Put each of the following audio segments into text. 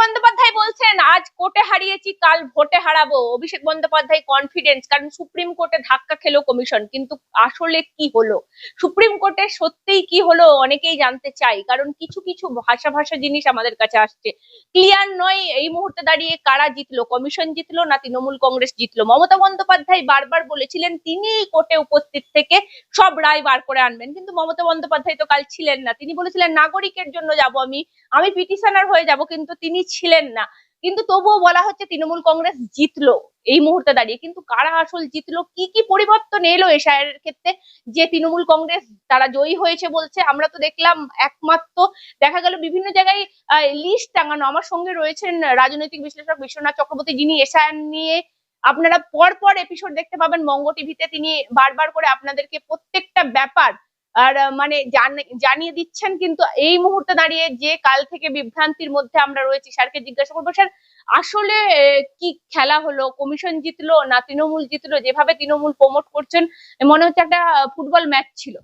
বন্দ্যোপাধ্যায় বলছেন, আজ কোর্টে হারিয়েছি, কাল ভোটে হারাবো। অভিষেক বন্দ্যোপাধ্যায় কনফিডেন্স কারণ সুপ্রিম কোর্টে ধাক্কা খেলো কমিশন কিন্তু আসলে কি হলো? সুপ্রিম কোর্টে সত্যিই কি হলো অনেকেই জানতে চাই, কারণ কিছু কিছু ভাষা ভাষা জিনিস আমাদের কাছে আসছে। ক্লিয়ার নয় এই মুহূর্তে দাঁড়িয়ে কারা জিতলো কমিশন জিতলো না তৃণমূল কংগ্রেস জিতলো? মমতা বন্দ্যোপাধ্যায় বারবার বলেছিলেন তিনি কোর্টে উপস্থিত থেকে সব রায় বার করে আনবেন। কিন্তু মমতা বন্দ্যোপাধ্যায় তো কাল ছিলেন না। তিনি বলেছিলেন, নাগরিকের জন্য যাব আমি। আমি পিটিশনার হয়ে যাব, কিন্তু তিনি ছিলেন না। কিন্তু তবুও বলা হচ্ছে তৃণমূল কংগ্রেস জিতলো এই মুহূর্তে দাঁড়িয়ে। কিন্তু কারা আসল জিতলো? কি কি পরিবর্তন এলো এশায়ের ক্ষেত্রে? যে তৃণমূল কংগ্রেস তারা জয়ী হয়েছে বলছে, আমরা তো দেখলাম একমাত্র দেখা গেল বিভিন্ন জায়গায় লিস্ট টাঙানো। আমার সঙ্গে রয়েছেন রাজনৈতিক বিশ্লেষক বিশ্বনাথ চক্রবর্তী, যিনি এশায়ান নিয়ে আপনারা পর পর এপিসোড দেখতে পাবেন। মঙ্গ টিভিতে তিনি বারবার করে আপনাদেরকে প্রত্যেকটা ব্যাপার আর মানে জান- জানিয়ে দিচ্ছেন কিন্তু এই মুহূর্তে দাঁড়িয়ে যে কাল থেকে বিভ্রান্তির মধ্যে আমরা রয়েছি, স্যারকে জিজ্ঞাসা করব, স্যার, আসলে কি খেলা হলো? কমিশন জিতলো না তৃণমূল জিতলো? যেভাবে তৃণমূল প্রমোট করছেন, মনে হচ্ছে একটা ফুটবল ম্যাচ ছিল।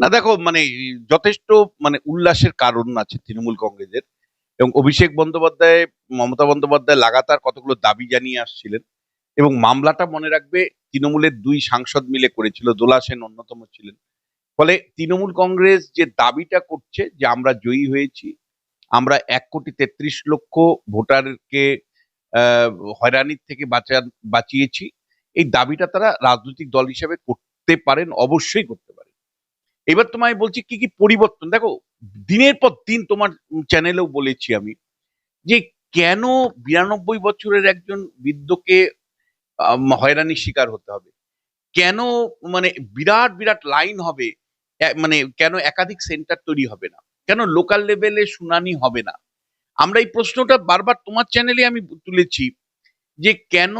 না, দেখো মানে যথেষ্ট মানে উল্লাসের কারণ আছে তৃণমূল কংগ্রেসের। এবং অভিষেক বন্দ্যোপাধ্যায়, মমতা বন্দ্যোপাধ্যায় লাগাতার কতগুলো দাবি জানিয়ে আসছিলেন। এবং মামলাটা মনে রাখবে, তৃণমূলের দুই সাংসদ মিলে করেছিল, দোলা সেন অন্যতম ছিলেন। ফলে তৃণমূল কংগ্রেস যে দাবিটা করছে যে আমরা জয়ী হয়েছি, আমরা এক কোটি তেত্রিশ লক্ষ ভোটারকে হয়রানির থেকে বাঁচা, বাঁচিয়েছি। এই দাবিটা তারা রাজনৈতিক দল হিসাবে করতে পারেন, অবশ্যই করতে পারেন। এবার তোমায় বলছি কি কি পরিবর্তন? দেখো, দিনের পর দিন তোমার চ্যানেলেও বলেছি আমি যে কেন বিরানব্বই বছরের একজন বৃদ্ধকে হয়রানির শিকার হতে হবে? কেন মানে বিরাট বিরাট লাইন হবে মানে কেন একাধিক সেন্টার তৈরি হবে না? কেন লোকাল লেভেলে শুনানি হবে না? আমরা এই প্রশ্নটা বারবার তোমার চ্যানেলে আমি তুলেছি যে কেন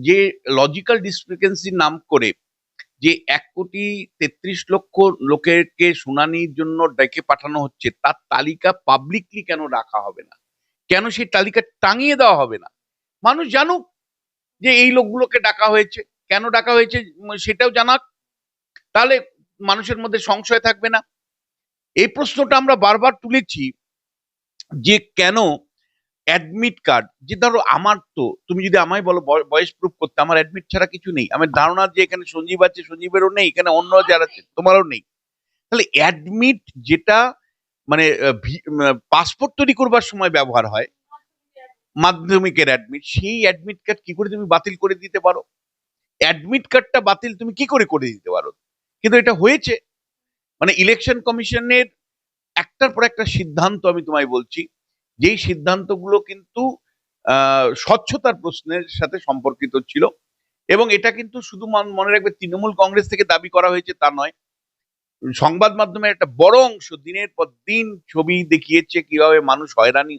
যে লজিক্যাল ডিসক্রিপেন্সির নাম করে যে এক কোটি তেত্রিশ লক্ষ লোকেরকে শুনানির জন্য ডেকে পাঠানো হচ্ছে, তার তালিকা পাবলিকলি কেন রাখা হবে না? কেন সেই তালিকা টাঙিয়ে দেওয়া হবে না? মানুষ জানুক যে এই লোকগুলোকে ডাকা হয়েছে। কেন ডাকা হয়েছে? সেটাও জানাক। তাহলে মানুষের মধ্যে সংশয় থাকবে না? এই প্রশ্নটা আমরা বারবার তুলেছি যে কেন অ্যাডমিট কার্ড যে ধরো আমার তো, তুমি যদি আমায় বলো বয়- বয়স প্রুফ করতে, আমার অ্যাডমিট ছাড়া কিছু নেই। আমার ধারণা যে এখানে সঞ্জীব আছে, সঞ্জীবেরও নেই, এখানে অন্য যারা আছে, তোমারও নেই। তাহলে অ্যাডমিট যেটা মানে পাসপোর্ট তৈরি করবার সময় ব্যবহার হয়, মাধ্যমিকের অ্যাডমিট সেই অ্যাডমিট কার্ড কি করে তুমি বাতিল করে দিতে পারো? অ্যাডমিট কার্ডটা বাতিল তুমি কি করে করে দিতে পারো? কিন্তু এটা হয়েছে। মানে ইলেকশন কমিশনের একটার পর একটা সিদ্ধান্ত আমি তোমায় বলছি। যেই সিদ্ধান্তগুলো কিন্তু স্বচ্ছতার প্রশ্নের সাথে সম্পর্কিত ছিল এবং এটা কিন্তু শুধু মনে রাখবে তৃণমূল কংগ্রেস থেকে দাবি করা হয়েছে তা নয়। সংবাদ মাধ্যমের একটা বড় অংশ দিনের পর দিন ছবি দেখিয়েছে কীভাবে মানুষ হয়রানি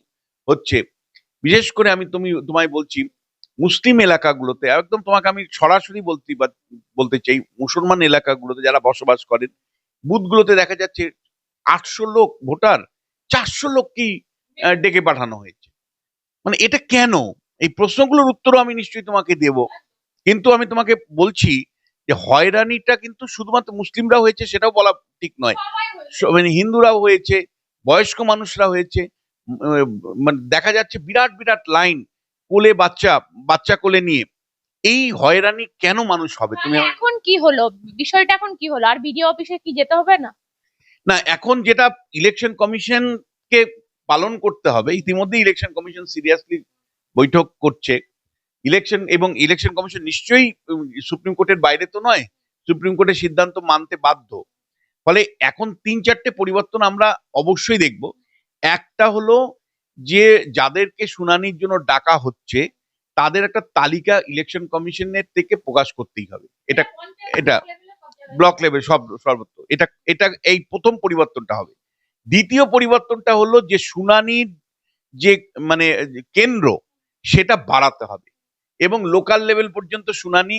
হচ্ছে। বিশেষ করে আমি তুমি, তোমায় বলছি মুসলিম এলাকাগুলোতে একদম তোমাকে আমি সরাসরি বলতে বলতে চাই, মুসলমান এলাকাগুলোতে যারা বসবাস করেন, বুথগুলোতে দেখা যাচ্ছে আটশো লোক ভোটার, চারশো লোককেই ডেকে পাঠানো হয়েছে। মানে এটা কেন? এই প্রশ্নগুলোর উত্তরও আমি নিশ্চয়ই তোমাকে দেব। কিন্তু আমি তোমাকে বলছি যে হয়রানিটা কিন্তু শুধুমাত্র মুসলিমরা হয়েছে, সেটাও বলা ঠিক নয়। মানে হিন্দুরাও হয়েছে, বয়স্ক মানুষরা হয়েছে মানে দেখা যাচ্ছে বিরাট বিরাট লাইন কোলে বাচ্চা বাচ্চা কোলে নিয়ে। এই হয়রানি কেন মানুষ হবে? তুমি এখন কি হলো? বিষয়টা এখন কি হলো? আর বিডিও অফিসে কি যেতে হবে না? না এখন যেটা ইলেকশন কমিশন কে পালন করতে হবে ইতিমধ্যে ইলেকশন কমিশন সিরিয়াসলি বৈঠক করছে। ইলেকশন এবং ইলেকশন কমিশন নিশ্চয়ই সুপ্রিম কোর্টের বাইরে তো নয় সুপ্রিম কোর্টের সিদ্ধান্ত মানতে বাধ্য। ফলে এখন তিন চারটে পরিবর্তন আমরা অবশ্যই দেখব। একটা হলো যে যাদেরকে শুনানির জন্য ডাকা হচ্ছে তাদের একটা তালিকা ইলেকশন কমিশনের থেকে প্রকাশ করতেই হবে। এটা এটা ব্লক লেভেল সব সর্বত্র। এটা এটা এই প্রথম পরিবর্তনটা হবে। দ্বিতীয় পরিবর্তনটা হলো যে শুনানির যে মানে কেন্দ্র সেটা বাড়াতে হবে এবং লোকাল লেভেল পর্যন্ত শুনানি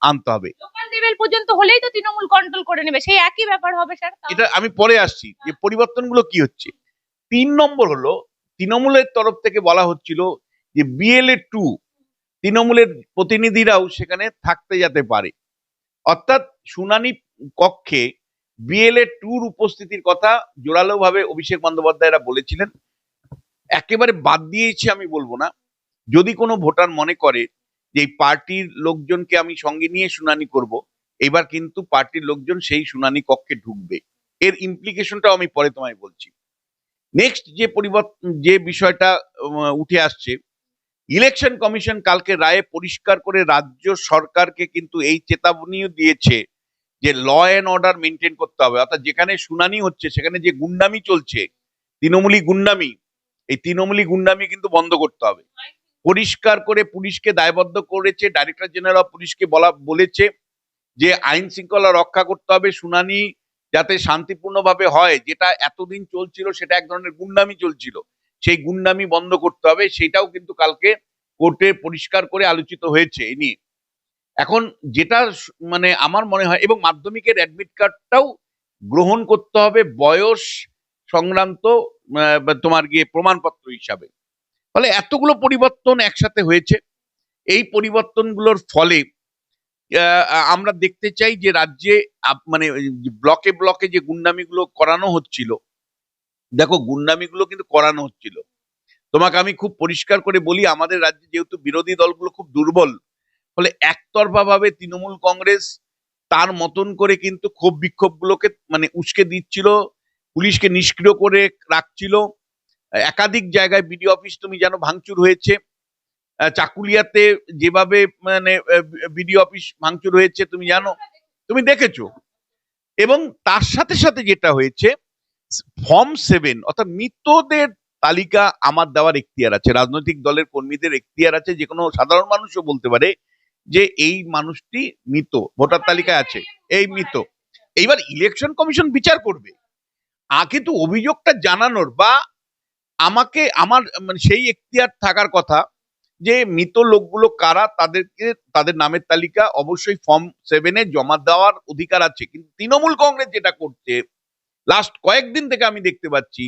আনতে হবে। লোকাল লেভেল পর্যন্ত হলেই তো তৃণমূল কন্ট্রোল করে নেবে। সেই একই ব্যাপার হবে স্যার এটা আমি পরে আসছি যে পরিবর্তনগুলো কি হচ্ছে? তিন নম্বর হলো তৃণমূলের তরফ থেকে বলা হচ্ছিল যে বিএলএ টু তৃণমূলের প্রতিনিধিরাও সেখানে থাকতে যেতে পারে। অর্থাৎ শুনানি কক্ষে বিএলএ টুর উপস্থিতির কথা জোরালো ভাবে অভিষেক বন্দ্যোপাধ্যায়রা বলেছিলেন। একেবারে বাদ দিয়েছি আমি বলব না। যদি কোনো ভোটার মনে করে যে পার্টির লোকজনকে আমি সঙ্গে নিয়ে শুনানি করব, এবার কিন্তু পার্টির লোকজন সেই শুনানি কক্ষে ঢুকবে। এর ইমপ্লিকেশনটাও আমি পরে তোমায় বলছি। নেক্সট যে পরিবর্তন যে বিষয়টা উঠে আসছে ইলেকশন কমিশন কালকে রায়ে পরিষ্কার করে রাজ্য সরকারকে কিন্তু এই চেতাবনীও দিয়েছে যে ল অ্যান্ড অর্ডার মেনটেন করতে হবে। অর্থাৎ যেখানে শুনানি হচ্ছে, সেখানে যে গুন্ডামি চলছে, তৃণমূলী গুন্ডামি, এই তৃণমূলী গুন্ডামি কিন্তু বন্ধ করতে হবে। পরিষ্কার করে পুলিশকে দায়বদ্ধ করেছে ডাইরেক্টর জেনারেল অফ পুলিশকে বলা, বলেছে যে আইন শৃঙ্খলা রক্ষা করতে হবে, শুনানি যাতে শান্তিপূর্ণভাবে হয়, যেটা এতদিন চলছিল সেটা এক ধরনের গুন্ডামি চলছিল। সেই গুন্ডামি বন্ধ করতে হবে, সেটাও কিন্তু কালকে কোর্টে পরিষ্কার করে আলোচিত হয়েছে এই নিয়ে। এখন যেটা মানে আমার মনে হয়, এবং মাধ্যমিকের অ্যাডমিট কার্ডটাও গ্রহণ করতে হবে বয়স সংক্রান্ত তোমার গিয়ে প্রমাণপত্র হিসাবে। ফলে এতগুলো পরিবর্তন একসাথে হয়েছে। এই পরিবর্তনগুলোর ফলে আমরা দেখতে চাই যে রাজ্যে মানে ব্লকে ব্লকে যে গুন্ডামিগুলো করানো হচ্ছিল, দেখো গুন্ডামিগুলো কিন্তু করানো হচ্ছিল। তোমাকে আমি খুব পরিষ্কার করে বলি, আমাদের রাজ্যে যেহেতু বিরোধী দলগুলো খুব দুর্বল, ফলে একতরফা ভাবে তৃণমূল কংগ্রেস তার মতন করে কিন্তু ক্ষোভ বিক্ষোভগুলোকে মানে উস্কে দিচ্ছিল, পুলিশকে নিষ্ক্রিয় করে রাখছিল। একাধিক জায়গায় বিডি অফিস তুমি জানো ভাঙচুর হয়েছে। চাকুলিয়াতে যেভাবে মানে বিডিও অফিস ভাঙচুর হয়েছে, তুমি জানো? তুমি দেখেছ? এবং তার সাথে সাথে যেটা হয়েছে, ফর্ম সেভেন, অর্থাৎ মৃতদের তালিকা আমার দেওয়ার এখতিয়ার আছে। রাজনৈতিক দলের কর্মীদের এখতিয়ার আছে, যে কোনো সাধারণ মানুষও বলতে পারে যে এই মানুষটি মৃত, ভোটার তালিকায় আছে, এই মৃত। এইবার ইলেকশন কমিশন বিচার করবে। আগে তো অভিযোগটা জানানোর বা আমাকে, আমার মানে সেই এখতিয়ার থাকার কথা যে মৃত লোকগুলো কারা, তাদেরকে, তাদের নামের তালিকা অবশ্যই ফর্ম সেভেনে জমা দেওয়ার অধিকার আছে। কিন্তু তৃণমূল কংগ্রেস যেটা করছে লাস্ট কয়েকদিন থেকে আমি দেখতে পাচ্ছি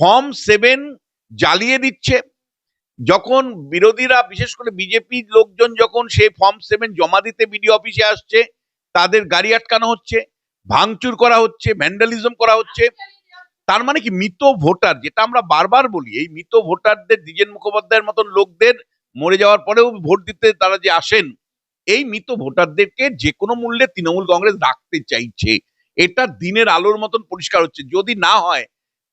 ফর্ম সেভেন জ্বালিয়ে দিচ্ছে। যখন বিরোধীরা, বিশেষ করে বিজেপির লোকজন যখন সেই ফর্ম সেভেন জমা দিতে বিডি অফিসে আসছে, তাদের গাড়ি আটকানো হচ্ছে, ভাঙচুর করা হচ্ছে ভ্যান্ডালিজম করা হচ্ছে। তার মানে কি মৃত ভোটার, যেটা আমরা বারবার বলি, এই মৃত ভোটারদের, দ্বিজেন মুখোপাধ্যায়ের মতন লোকদের মরে যাওয়ার পরেও ভোট দিতে তারা যে আসেন, এই মৃত ভোটারদেরকে যে কোনো মূল্যে তৃণমূল কংগ্রেস রাখতে চাইছে। এটা দিনের আলোর মতন পরিষ্কার হচ্ছে। যদি না হয়,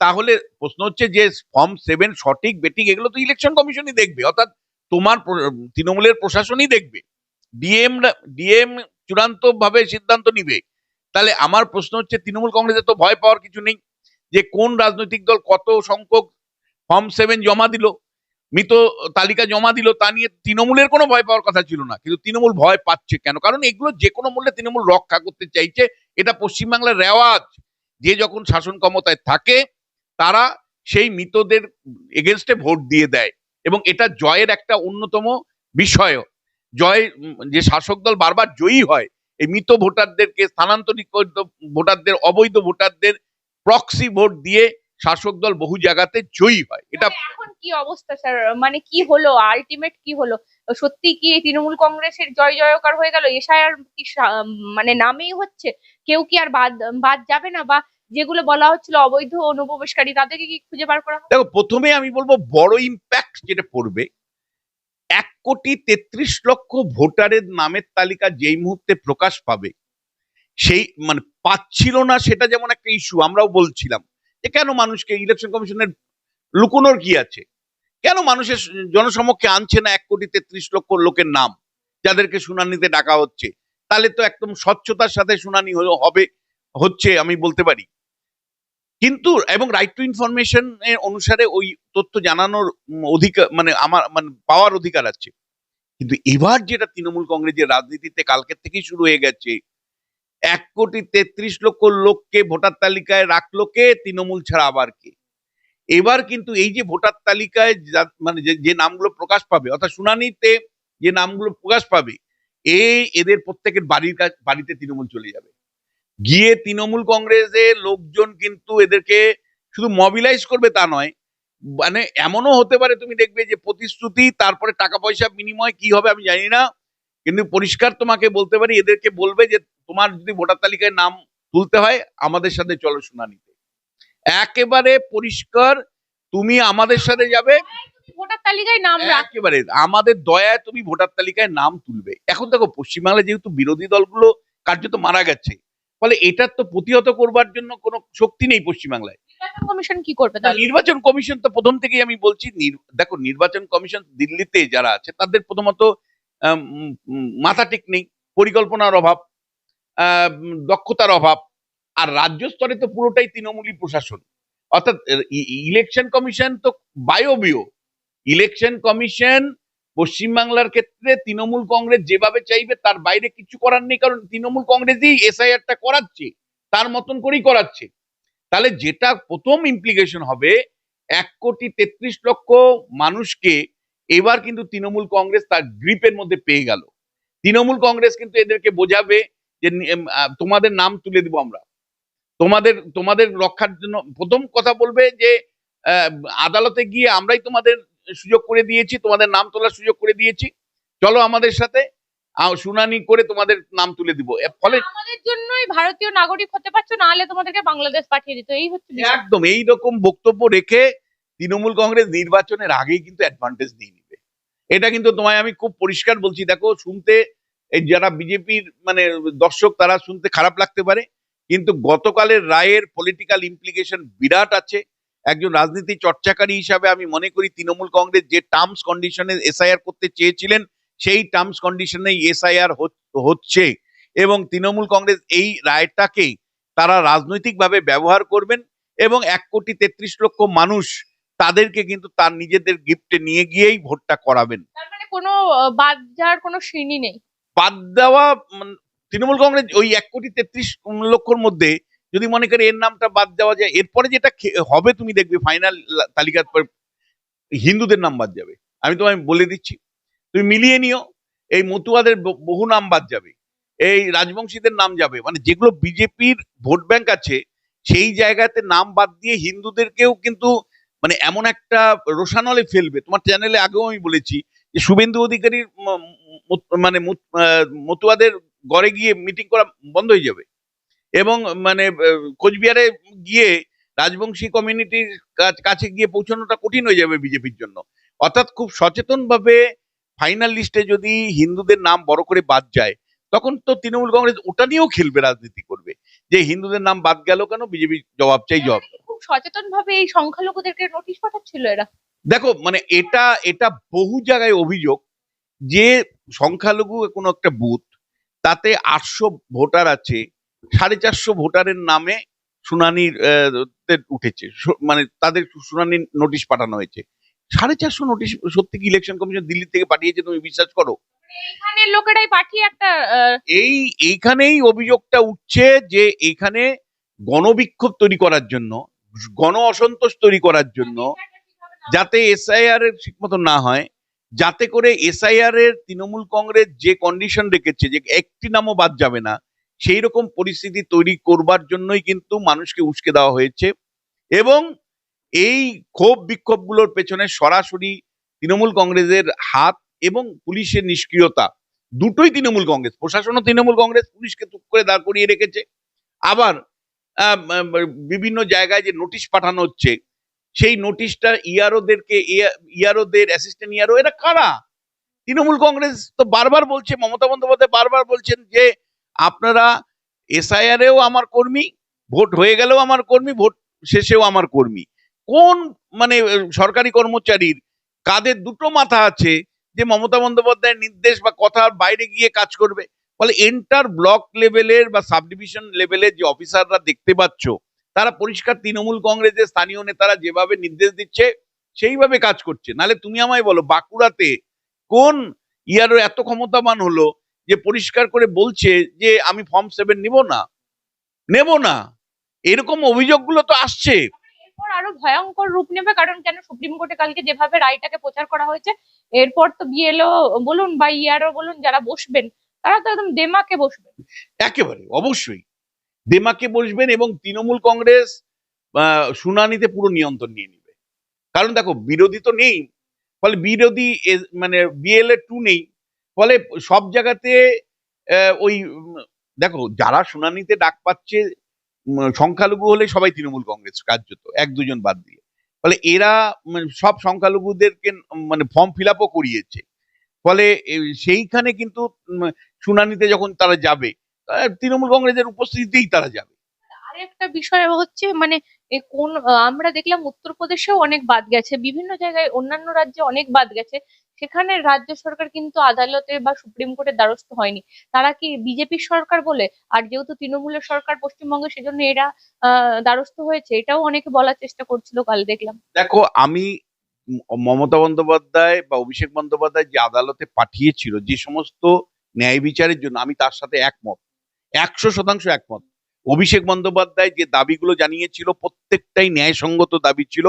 তাহলে প্রশ্ন হচ্ছে যে ফর্ম সেভেন সঠিক বেটিং এগুলো তো ইলেকশন কমিশনই দেখবে, অর্থাৎ তোমার তৃণমূলের প্রশাসনই দেখবে। ডিএম ডিএম চূড়ান্ত ভাবে সিদ্ধান্ত নিবে। তাহলে আমার প্রশ্ন হচ্ছে, তৃণমূল কংগ্রেসের তো ভয় পাওয়ার কিছু নেই। যে কোন রাজনৈতিক দল কত সংখ্যক ফর্ম সেভেন জমা দিল, মৃত তালিকা জমা দিল, তা নিয়ে তৃণমূলের কোনো ভয় পাওয়ার কথা ছিল না। কিন্তু তৃণমূল ভয় পাচ্ছে কেন? কারণ এগুলো যে কোনো মূল্যে তৃণমূল রক্ষা করতে চাইছে, এটা পশ্চিমবাংলার রেওয়াজ। যে যখন শাসন ক্ষমতায় থাকে, তারা সেই মৃতদের এগেনস্টে ভোট দিয়ে দেয়। এবং এটা জয়ের একটা অন্যতম বিষয়। জয়, যে শাসক দল বারবার জয়ী হয়, এই মৃত ভোটারদেরকে স্থানান্তরিত ভোটারদের, অবৈধ ভোটারদের প্রক্সি ভোট দিয়ে শাসক দল বহু জায়গাতে জয়ী হয়। এটা মানে এখন কি অবস্থা স্যার মানে কি হলো? আলটিমেট কি হলো? সত্যি কি তৃণমূল কংগ্রেসের জয় জয়কার হয়ে গেল? এশায়ার কি মানে নামেই হচ্ছে? কেউ কি আর বাদ বাদ যাবে না? বা যেগুলো বলা হচ্ছিল অবৈধ অনুপ্রবেশকারী তাদেরকে কি খুঁজে বার করা দেখো প্রথমে আমি বলব বড় ইম্প্যাক্ট যেটা পড়বে এক কোটি তেত্রিশ লক্ষ ভোটারের নামের তালিকা যেই মুহূর্তে প্রকাশ পাবে সেই মানে পাচ্ছিল না সেটা যেমন একটা ইস্যু আমরাও বলছিলাম যে কেন মানুষকে ইলেকশন কমিশনের লুকোনোর কি আছে? কেন মানুষের জনসমক্ষে আনছে না এক কোটি তেত্রিশ লক্ষ লোকের নাম? যাদেরকে শুনানিতে ডাকা হচ্ছে। তাহলে তো একদম স্বচ্ছতার সাথে শুনানি হবে, হচ্ছে আমি বলতে পারি। কিন্তু, এবং রাইট টু ইনফরমেশন এর অনুসারে ওই তথ্য জানানোর অধিকার মানে আমার মানে পাওয়ার অধিকার আছে। কিন্তু এবার যেটা তৃণমূল কংগ্রেসের রাজনীতিতে কালকের থেকেই শুরু হয়ে গেছে এক কোটি তেত্রিশ লক্ষ লোককে ভোটার তালিকায় রাখল কে? তৃণমূল ছাড়া আবার কে? এবার কিন্তু এই যে ভোটার তালিকায় মানে যে- নামগুলো প্রকাশ পাবে, অর্থাৎ শুনানিতে যে নামগুলো প্রকাশ পাবে এই এদের প্রত্যেকের বাড়ির কাছ বাড়িতে তৃণমূল চলে যাবে। গিয়ে তৃণমূল কংগ্রেসের লোকজন কিন্তু এদেরকে শুধু মবিলাইজ করবে তা নয় মানে এমনও হতে পারে, তুমি দেখবে যে প্রতিশ্রুতি, তারপরে টাকা পয়সা বিনিময় কি হবে আমি জানি না কিন্তু পরিষ্কার তোমাকে বলতে পারি এদেরকে বলবে যে তোমার যদি ভোটার তালিকায় নাম তুলতে হয় আমাদের সাথে চলো শুনানিতে। একেবারে পরিষ্কার তুমি আমাদের সাথে যাবে। ভোটার তালিকায় নাম একেবারে আমাদের দয়ায় তুমি ভোটার তালিকায় নাম তুলবে। এখন দেখো পশ্চিমবাংলায় যেহেতু বিরোধী দলগুলো কার্যত মারা গেছে ফলে এটার তো প্রতিহত করবার জন্য কোনো শক্তি নেই পশ্চিমবাংলায়। নির্বাচন কমিশন কি করবে নির্বাচন কমিশন তো প্রথম থেকেই আমি বলছি দেখো নির্বাচন কমিশন দিল্লিতে যারা আছে তাদের প্রথমত মাথা ঠিক নেই, পরিকল্পনার অভাব দক্ষতার অভাব, আর রাজ্য স্তরে তো পুরোটাই তৃণমূলী প্রশাসন। অর্থাৎ ইলেকশন কমিশন তো বায়বীয়। ইলেকশন কমিশন পশ্চিমবাংলার ক্ষেত্রে তৃণমূল কংগ্রেস যেভাবে চাইবে, তার বাইরে কিছু করার নেই, কারণ তৃণমূল কংগ্রেসই এসআইআরটা করাচ্ছে, তার মতন করেই করাচ্ছে। তাহলে যেটা প্রথম ইমপ্লিকেশন হবে, এক কোটি তেত্রিশ লক্ষ মানুষকে এবার কিন্তু তৃণমূল কংগ্রেস তার গ্রিপের মধ্যে পেয়ে গেল। তৃণমূল কংগ্রেস কিন্তু এদেরকে বোঝাবে যে তোমাদের নাম তুলে দিব আমরা। তোমাদের তোমাদের রক্ষার জন্য প্রথম কথা বলবে যে আদালতে গিয়ে আমরাই তোমাদের সুযোগ করে দিয়েছি তোমাদের নাম তোলার সুযোগ করে দিয়েছি। চলো আমাদের সাথে শুনানি করে তোমাদের নাম তুলে দিব। ফলে আমাদের জন্যই ভারতীয় নাগরিক হতে পারছ না হলে তোমাদেরকে বাংলাদেশ পাঠিয়ে দিত। এই হচ্ছে একদম এই রকম বক্তব্য রেখে তৃণমূল কংগ্রেস নির্বাচনের আগেই কিন্তু অ্যাডভান্টেজ নিয়ে এটা কিন্তু তোমায় আমি খুব পরিষ্কার বলছি। দেখো, শুনতে যারা বিজেপির মানে দর্শক, তারা শুনতে খারাপ লাগতে পারে, কিন্তু গতকালের রায়ের পলিটিক্যাল ইমপ্লিকেশন বিরাট আছে। একজন রাজনীতি চর্চাকারী হিসাবে আমি মনে করি তৃণমূল কংগ্রেস যে টার্মস কন্ডিশনে এসআইআর করতে চেয়েছিলেন, সেই টার্মস কন্ডিশনেই এসআইআর হচ্ছে। এবং তৃণমূল কংগ্রেস এই রায়টাকে তারা রাজনৈতিকভাবে ব্যবহার করবেন এবং এক কোটি তেত্রিশ লক্ষ মানুষ তাদেরকে কিন্তু তার নিজেদের গিফটে নিয়ে গিয়েই ভোটটা করাবেন। মানে কোনো বাদ যাওয়ার কোনো সিঁড়ি নেই? বাদ দেওয়া তৃণমূল কংগ্রেস ওই এক কোটি তেত্রিশ লক্ষর মধ্যে যদি মনে করে এর নামটা বাদ দেওয়া যায় এরপরে যেটা হবে তুমি দেখবে ফাইনাল তালিকার পর হিন্দুদের নাম বাদ যাবে। আমি তোমায় বলে দিচ্ছি তুমি মিলিয়ে নিও এই মতুয়াদের বহু নাম বাদ যাবে। এই রাজবংশীদের নাম যাবে। মানে যেগুলো বিজেপির ভোট ব্যাংক আছে সেই জায়গাতে নাম বাদ দিয়ে হিন্দুদেরকেও কিন্তু মানে এমন একটা রোশানলে ফেলবে। তোমার চ্যানেলে আগেও আমি বলেছি যে শুভেন্দু অধিকারীর মানে মতুয়াদের গড়ে গিয়ে মিটিং করা বন্ধ হয়ে যাবে। এবং মানে কোচবিহারে গিয়ে রাজবংশী কমিউনিটির কাছে গিয়ে পৌঁছানোটা কঠিন হয়ে যাবে বিজেপির জন্য। অর্থাৎ খুব সচেতন ভাবে ফাইনাল লিস্টে যদি হিন্দুদের নাম বড় করে বাদ যায়, তখন তো তৃণমূল কংগ্রেস ওটা নিয়েও খেলবে রাজনীতি করবে। যে হিন্দুদের নাম বাদ গেল কেন? বিজেপি জবাব চাই, জবাব সচেতন ভাবে এই সংখ্যালঘুদেরকে নোটিশ পাঠাচ্ছিল এরা? দেখো মানে এটা এটা বহু জায়গায় অভিযোগ যে সংখ্যালঘু কোনো একটা বুথ তাতে আটশো ভোটার আছে সাড়ে চারশো ভোটারের নামে শুনানির উঠেছে। মানে তাদের শুনানির নোটিশ পাঠানো হয়েছে। সাড়ে চারশো নোটিশ সত্যি কি ইলেকশন কমিশন দিল্লি থেকে পাঠিয়েছে তুমি বিশ্বাস করো? এখানের লোকেরাই পাঠিয়ে একটা এই এইখানেই অভিযোগটা উঠছে যে এখানে গণবিক্ষোভ তৈরি করার জন্য গণ অসন্তোষ তৈরি করার জন্য যাতে এসআইআর এর ঠিক মতো না হয়, যাতে করে এসআইআর এর তৃণমূল কংগ্রেস যে কন্ডিশন রেখেছে যে একটি নামও বাদ যাবে না, সেই রকম পরিস্থিতি তৈরি করবার জন্যই কিন্তু মানুষকে উস্কে দেওয়া হয়েছে এবং এই ক্ষোভ বিক্ষোভগুলোর পেছনে সরাসরি তৃণমূল কংগ্রেসের হাত এবং পুলিশের নিষ্ক্রিয়তা, দুটোই তৃণমূল কংগ্রেস, প্রশাসনও তৃণমূল কংগ্রেস, পুলিশকে চুপ করে দাঁড় করিয়ে রেখেছে। আবার বিভিন্ন জায়গায় যে নোটিশ পাঠানো হচ্ছে, সেই নোটিশটা ইয়ারোদেরকে ইয়ারোদের অ্যাসিস্ট্যান্ট ইয়ারো, এরা কারা? তৃণমূল কংগ্রেস তো বারবার বলছে, মমতা বন্দ্যোপাধ্যায় বারবার বলছেন যে, আপনারা এসআইআরেও আমার কর্মী, ভোট হয়ে গেলেও আমার কর্মী, ভোট শেষেও আমার কর্মী। কোন মানে সরকারি কর্মচারীর কাদের দুটো মাথা আছে যে মমতা বন্দ্যোপাধ্যায়ের নির্দেশ বা কথার বাইরে গিয়ে কাজ করবে? ফলে এন্টার ব্লক লেভেলের বা সাব ডিভিশন লেভেলের যে অফিসাররা দেখতে পাচ্ছ, তারা পরিষ্কার তৃণমূল কংগ্রেসের স্থানীয় নেতারা যেভাবে নির্দেশ দিচ্ছে, সেইভাবে কাজ করছে। নালে তুমি আমায় বলো, বাঁকুড়াতে কোন ইয়ার এত ক্ষমতাবান হলো যে পরিষ্কার করে বলছে যে আমি ফর্ম সেভেন নিব না? নেব না। এরকম অভিযোগগুলো তো আসছে। এরপর আরও ভয়ঙ্কর রূপ নেবে, কারণ কেন সুপ্রিম কোর্টে কালকে যেভাবে রায়টাকে প্রচার করা হয়েছে, এরপর তো বিএলও বলুন বা ইয়ারও বলুন, যারা বসবেন তারা তো একদম দেমাকে বসবেন। একেবারে, অবশ্যই। দেমাকে বসবেন এবং তৃণমূল কংগ্রেস শুনানিতে পুরো নিয়ন্ত্রণ নিয়ে নিবে। কারণ দেখো, বিরোধী তো নেই, ফলে বিরোধী মানে বিএলএ টু নেই, ফলে সব জায়গাতে ওই, দেখো, যারা শুনানিতে ডাক পাচ্ছে সংখ্যালঘু হলে সবাই তৃণমূল কংগ্রেস কার্যত, এক দুজন বাদ দিয়ে। ফলে এরা মানে সব সংখ্যালঘুদেরকে মানে ফর্ম ফিল করিয়েছে। ফলে সেইখানে কিন্তু শুনানিতে যখন তারা যাবে তৃণমূল কংগ্রেসের উপস্থিতিতেই তারা যাবে। আরেকটা বিষয় হচ্ছে মানে কোন আমরা দেখলাম উত্তরপ্রদেশেও অনেক বাদ গেছে বিভিন্ন জায়গায় অন্যান্য রাজ্যে অনেক বাদ গেছে সেখানে রাজ্য সরকার কিন্তু আদালতে বা সুপ্রিম কোর্টের দ্বারস্থ হয়নি। তারা কি বিজেপির সরকার বলে? আর যেহেতু তৃণমূলের সরকার পশ্চিমবঙ্গে সেজন্য এরা আহ দ্বারস্থ হয়েছে এটাও অনেকে বলার চেষ্টা করছিল কাল দেখলাম। দেখো আমি মমতা বন্দ্যোপাধ্যায় বা অভিষেক বন্দ্যোপাধ্যায় যে আদালতে পাঠিয়েছিল যে সমস্ত ন্যায় বিচারের জন্য আমি তার সাথে একমত। একশো শতাংশ একমত। অভিষেক বন্দ্যোপাধ্যায় যে দাবিগুলো জানিয়েছিল, প্রত্যেকটাই ন্যায়সঙ্গত দাবি ছিল।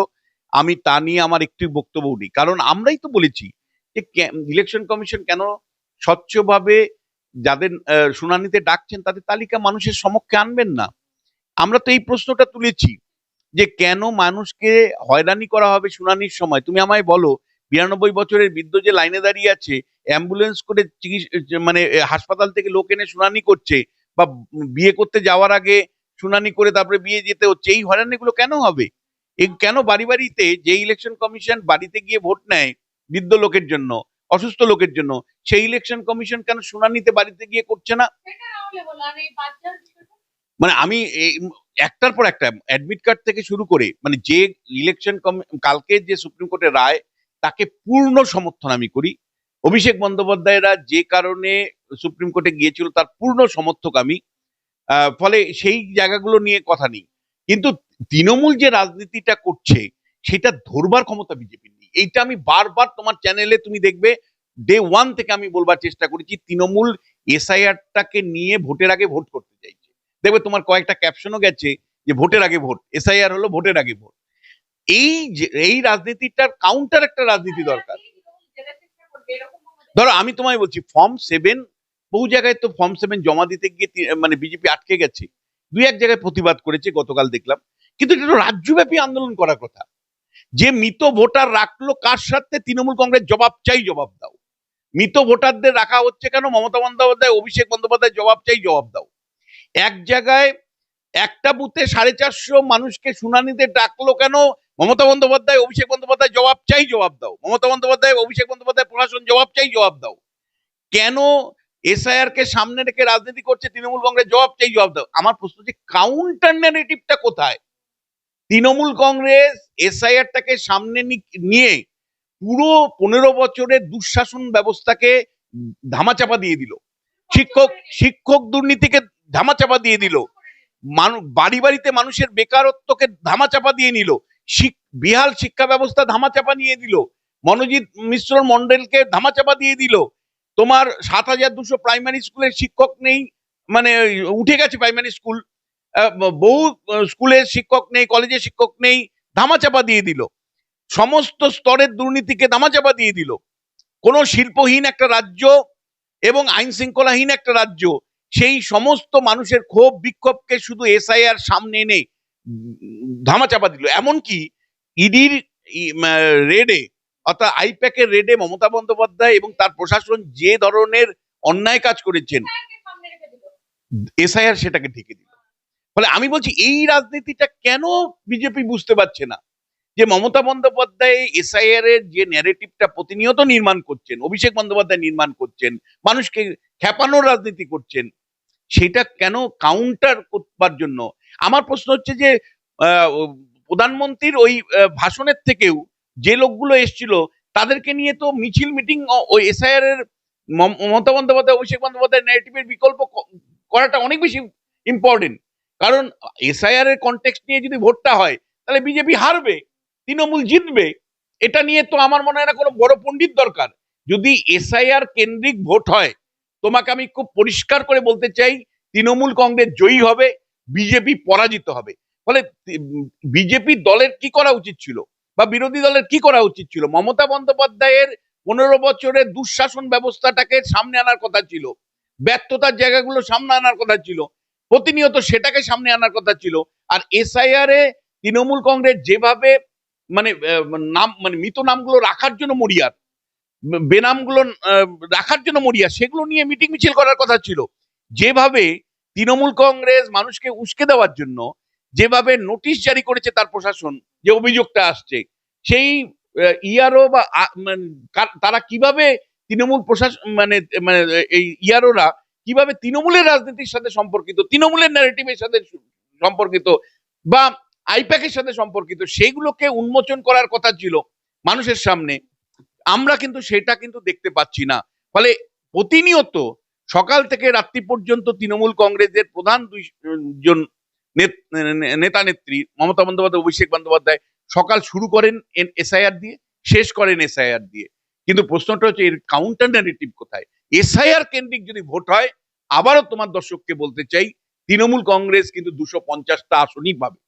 আমি তা নিয়ে আমার একটি বক্তব্য নেই। কারণ আমরাই তো বলেছি যে ইলেকশন কমিশন কেন স্বচ্ছভাবে যাদের শুনানিতে ডাকছেন তাদের তালিকা মানুষের সমক্ষে আনবেন না। আমরা তো এই প্রশ্নটা তুলেছি যে কেন মানুষকে হয়রানি করা হবে শুনানির সময়? তুমি আমায় বলো, বিরানব্বই বছরের বৃদ্ধ যে লাইনে দাঁড়িয়ে আছে অ্যাম্বুলেন্স করে চিকিৎসা মানে হাসপাতাল থেকে লোক এনে শুনানি করছে বা বিয়ে করতে যাওয়ার আগে শুনানি করে তারপরে বিয়ে যেতে হচ্ছে এই হয়রানিগুলো কেন হবে? এই কেন বাড়ি বাড়িতে যে ইলেকশন কমিশন বাড়িতে গিয়ে ভোট নেয় বৃদ্ধ লোকের জন্য অসুস্থ লোকের জন্য সেই ইলেকশন কমিশন কেন শুনানিতে বাড়িতে গিয়ে করছে না? মানে আমি একটার পর একটা অ্যাডমিট কার্ড থেকে শুরু করে মানে যে ইলেকশন কালকে যে সুপ্রিম কোর্টের রায় তাকে পূর্ণ সমর্থন আমি করি। অভিষেক বন্দ্যোপাধ্যায়রা যে কারণে সুপ্রিম কোর্টে গিয়েছিল তার পূর্ণ সমর্থক আমি ফলে সেই জায়গাগুলো নিয়ে কথা নেই। কিন্তু তৃণমূল যে রাজনীতিটা করছে, সেটা ধরবার ক্ষমতা বিজেপির নেই। এইটা আমি বারবার তোমার চ্যানেলে তুমি দেখবে ডে ওয়ান থেকে আমি বলবার চেষ্টা করেছি, তৃণমূল এসআইআরটাকে নিয়ে ভোটের আগে ভোট করতে চাইছে। দেখবে তোমার কয়েকটা ক্যাপশনও গেছে যে ভোটের আগে ভোট, এসআইআর হলো ভোটের আগে ভোট। এই এই রাজনীতিটার কাউন্টার একটা রাজনীতি দরকার। ধরো আমি তোমায় বলছি ফর্ম সেভেন বহু জায়গায় তো ফর্ম সেভেন জমা দিতে গিয়ে মানে বিজেপি আটকে গেছে। দুই এক জায়গায় প্রতিবাদ করেছে, গতকাল দেখলাম। কিন্তু এটা তো রাজ্যব্যাপী আন্দোলন করার কথা। যে মৃত ভোটার রাখল কার সাথে তৃণমূল কংগ্রেস জবাব চাই, জবাব দাও। মৃত ভোটারদের রাখা হচ্ছে কেন? মমতা বন্দ্যোপাধ্যায়, অভিষেক বন্দ্যোপাধ্যায় জবাব চাই, জবাব দাও। এক জায়গায় একটা বুথে সাড়ে চারশো মানুষকে শুনানিতে ডাকলো কেন? মমতা বন্দ্যোপাধ্যায়, অভিষেক বন্দ্যোপাধ্যায় জবাব চাই জবাব দাও। মমতা বন্দ্যোপাধ্যায়, অভিষেক বন্দ্যোপাধ্যায়, প্রশাসন জবাব চাই জবাব দাও। কেন এসআইআর কে সামনে রেখে রাজনীতি করছে তৃণমূল কংগ্রেস? জবাব চাই জবাব দাও। আমার প্রশ্ন হচ্ছে কাউন্টার ন্যারেটিভটা কোথায়? তৃণমূল কংগ্রেস এসআইআরটাকে সামনে নিয়ে পুরো পনেরো বছরের দুঃশাসন ব্যবস্থাকে ধামাচাপা দিয়ে দিল। শিক্ষক শিক্ষক দুর্নীতিকে ধামাচাপা দিয়ে দিল। মানুষ বাড়ি বাড়িতে মানুষের বেকারত্বকে ধামাচাপা দিয়ে নিল। বিহাল শিক্ষা ব্যবস্থা ধামাচাপা নিয়ে দিল। মনোজিৎ মিশ্র মন্ডলকে ধামাচাপা দিয়ে দিল। তোমার সাত হাজার দুশো প্রাইমারি স্কুলের শিক্ষক নেই মানে উঠে গেছে প্রাইমারি স্কুল। বহু স্কুলের শিক্ষক নেই, কলেজের শিক্ষক নেই, ধামাচাপা দিয়ে দিল। সমস্ত স্তরের দুর্নীতিকে ধামাচাপা দিয়ে দিল। কোনো শিল্পহীন একটা রাজ্য এবং আইন শৃঙ্খলাহীন একটা রাজ্য সেই সমস্ত মানুষের ক্ষোভ, বিক্ষোভকে শুধু এসআইআর সামনে এনে ধামাচাপা দিল। এমনকি ইডির রেডে, অর্থাৎ আইপ্যাকের রেডে মমতা বন্দ্যোপাধ্যায় এবং তার প্রশাসন যে ধরনের অন্যায় কাজ করেছেন, এসআইআর সেটাকে ঢেকে দিল। ফলে আমি বলছি, এই রাজনীতিটা কেন বিজেপি বুঝতে পারছে না? যে মমতা বন্দ্যোপাধ্যায় এসআইআর এর যে ন্যারেটিভটা প্রতিনিয়ত নির্মাণ করছেন, অভিষেক বন্দ্যোপাধ্যায় নির্মাণ করছেন, মানুষকে খেপানোর রাজনীতি করছেন, সেটা কেন কাউন্টার করবার জন্য? আমার প্রশ্ন হচ্ছে যে প্রধানমন্ত্রীর ওই ভাষণের থেকেও যে লোকগুলো এসছিল, তাদেরকে নিয়ে তো মিছিল মিটিং ওই এসআইআর এর মম- মমতা বন্দ্যোপাধ্যায়, অভিষেক বন্দ্যোপাধ্যায় ন্যারেটিভের বিকল্প করাটা অনেক বেশি ইম্পর্টেন্ট কারণ এসআইআর এর কনটেক্সট নিয়ে যদি ভোটটা হয়, তাহলে বিজেপি হারবে। তৃণমূল জিতবে, এটা নিয়ে তো আমার মনে হয় না কোনো বড় পণ্ডিত দরকার। যদি এসআইআর কেন্দ্রিক ভোট হয়, তোমাকে আমি খুব পরিষ্কার করে বলতে চাই, তৃণমূল কংগ্রেস জয়ী হবে, বিজেপি পরাজিত হবে। ফলে বিজেপি দলের কি করা উচিত ছিল? বা বিরোধী দলের কি করা উচিত ছিল? মমতা বন্দ্যোপাধ্যায়ের পনেরো বছরের দুঃশাসন ব্যবস্থাটাকে সামনে আনার কথা ছিল। ব্যর্থতার জায়গাগুলো সামনে আনার কথা ছিল। প্রতিনিয়ত সেটাকে সামনে আনার কথা ছিল। আর এসআইআর এ তৃণমূল কংগ্রেস যেভাবে মানে নাম মানে মৃত নামগুলো রাখার জন্য মরিয়ার। বেনামগুলো রাখার জন্য মরিয়া সেগুলো নিয়ে মিটিং মিছিল করার কথা ছিল। যেভাবে তৃণমূল কংগ্রেস মানুষকে উস্কে দেওয়ার জন্য, যেভাবে নোটিশ জারি করেছে তার প্রশাসন, যে অভিযোগটা আসছে, সেই ইয়ারও বা মানে তারা কীভাবে তৃণমূল প্রশাসন মানে মানে এই ইয়ারোরা কীভাবে তৃণমূলের রাজনীতির সাথে সম্পর্কিত, তৃণমূলের ন্যারেটিভের সাথে সম্পর্কিত, বা আইপ্যাকের সাথে সম্পর্কিত, সেইগুলোকে উন্মোচন করার কথা ছিল মানুষের সামনে। আমরা কিন্তু সেটা কিন্তু দেখতে পাচ্ছি না। ফলে প্রতিনিয়ত সকাল থেকে রাত্রি পর্যন্ত তৃণমূল কংগ্রেসের প্রধান দুই জন নেতা নেত্রী মমতা বন্দ্যোপাধ্যায়, অভিষেক বন্দ্যোপাধ্যায় সকাল শুরু করেন এসআইআর দিয়ে, শেষ করেন এসআইআর দিয়ে। কিন্তু প্রশ্নটা হচ্ছে, এর কাউন্টার ন্যারেটিভ কোথায়? এসআইআর কেন্দ্রিক যদি ভোট হয়, আবারও তোমার দর্শককে বলতে চাই, তৃণমূল কংগ্রেস কিন্তু দুশো পঞ্চাশটা আসনই পাবে।